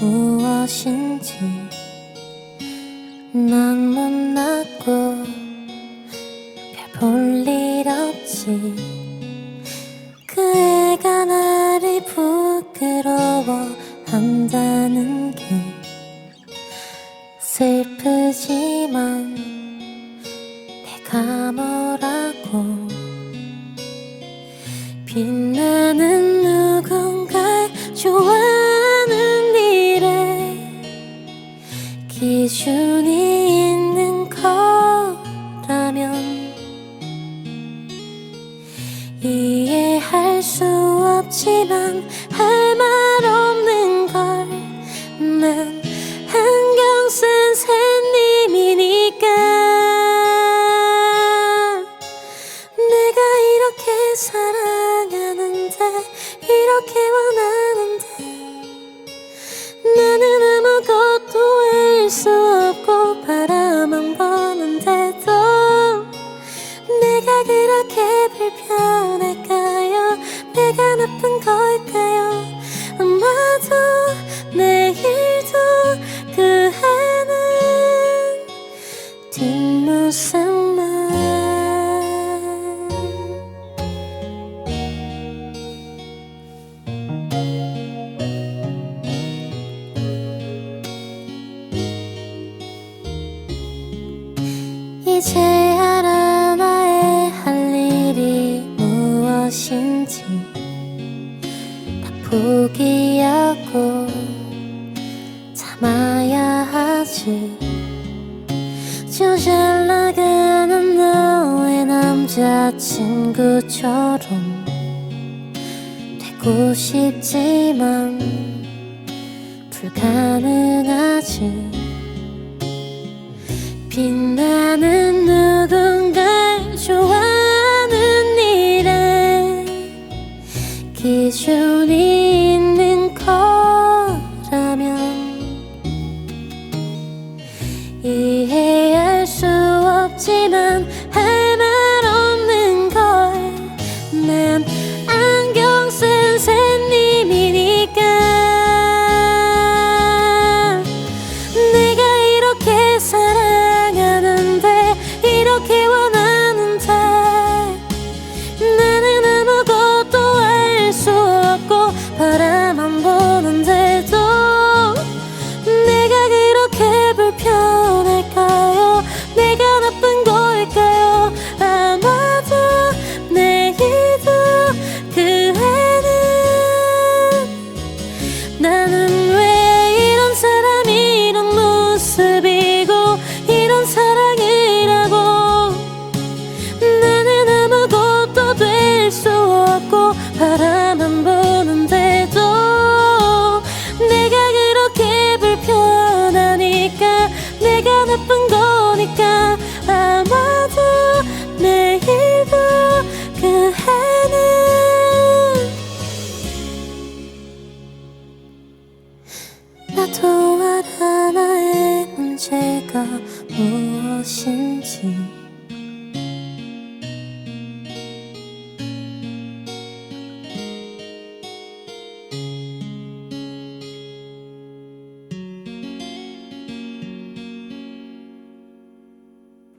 무엇인지 난 못났고 별볼일 없지. 그 애가 나를 부끄러워 한다는 게 슬프지만 내가 뭐라고 빛나는 이해할 수 없지만 할 말 없는 걸난 안경 쓴 샌님이니까 내가 이렇게 사랑하는데 이렇게 원하는데 나는 아무것도 할수 없고 바라만 보는데도 내가 그렇게 불편할까요? 내가 나쁜 걸까요? 아마도 내일도 그 애는 뒷모습만 이제 포기하고 참아야 하지. 주잘 나가는 너의 남자친구처럼 되고 싶지만 불가능하지. 빛나 이해할 수 없지만 할 말 없는 걸난 个我心阱。